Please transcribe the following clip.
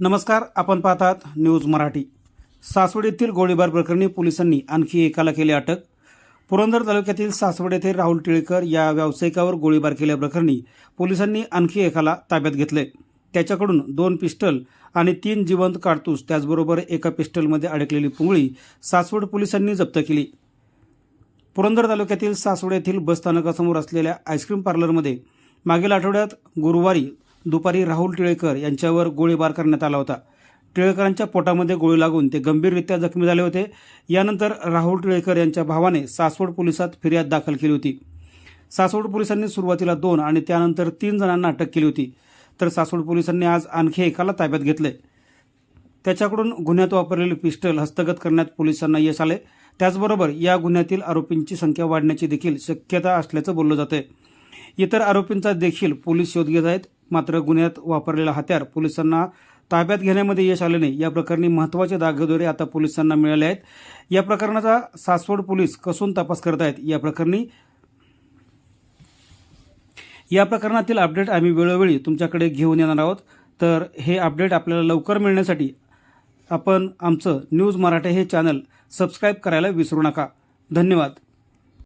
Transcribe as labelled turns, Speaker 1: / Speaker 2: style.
Speaker 1: नमस्कार आपण पाहतात न्यूज मराठी. सासवड येथील गोळीबार प्रकरणी पोलिसांनी आणखी एकाला केली अटक. पुरंदर तालुक्यातील सासवड येथे राहुल टिळकर या व्यावसायिकावर गोळीबार केल्याप्रकरणी पोलिसांनी आणखी एकाला ताब्यात घेतले त्याच्याकडून दोन पिस्टल आणि तीन जिवंत काडतूस त्याचबरोबर एका पिस्टलमध्ये अडकलेली पुंगळी सासवड पोलिसांनी जप्त केली. पुरंदर तालुक्यातील सासवड येथील बसस्थानकासमोर असलेल्या आईस्क्रीम पार्लरमध्ये मागील आठवड्यात गुरुवारी दुपारी राहुल टिळेकर यांच्यावर गोळीबार करण्यात आला होता. टिळेकरांच्या पोटामध्ये गोळी लागून ते गंभीररित्या जखमी झाले होते. यानंतर राहुल टिळेकर यांच्या भावाने सासवड पोलिसात फिर्याद दाखल केली होती. सासवड पोलिसांनी सुरुवातीला दोन आणि त्यानंतर तीन जणांना अटक केली होती. तर सासवड पोलिसांनी आज आणखी एकाला ताब्यात घेतले त्याच्याकडून गुन्ह्यात वापरलेले पिस्टल हस्तगत करण्यात पोलिसांना यश आले त्याचबरोबर या गुन्ह्यातील आरोपींची संख्या वाढण्याची देखील शक्यता असल्याचं बोललं जातंय. इतर आरोपींचा देखील पोलीस शोध घेत आहेत. मात्र गुन्ह्यात वापरलेला हत्यार पोलिसांना ताब्यात घेण्यामध्ये यश आले नाही. या प्रकरणी महत्त्वाचे दागदोरे आता पोलिसांना मिळाले आहेत. या प्रकरणाचा सासवड पोलीस कसून तपास करत आहेत? या प्रकरणी या प्रकरणातील अपडेट आम्ही वेळोवेळी तुमच्याकडे घेऊन येणार आहोत. तर हे अपडेट आपल्याला लवकर मिळण्यासाठी आपण आमचं न्यूज मराठी हे चॅनल सबस्क्राईब करायला विसरू नका. धन्यवाद.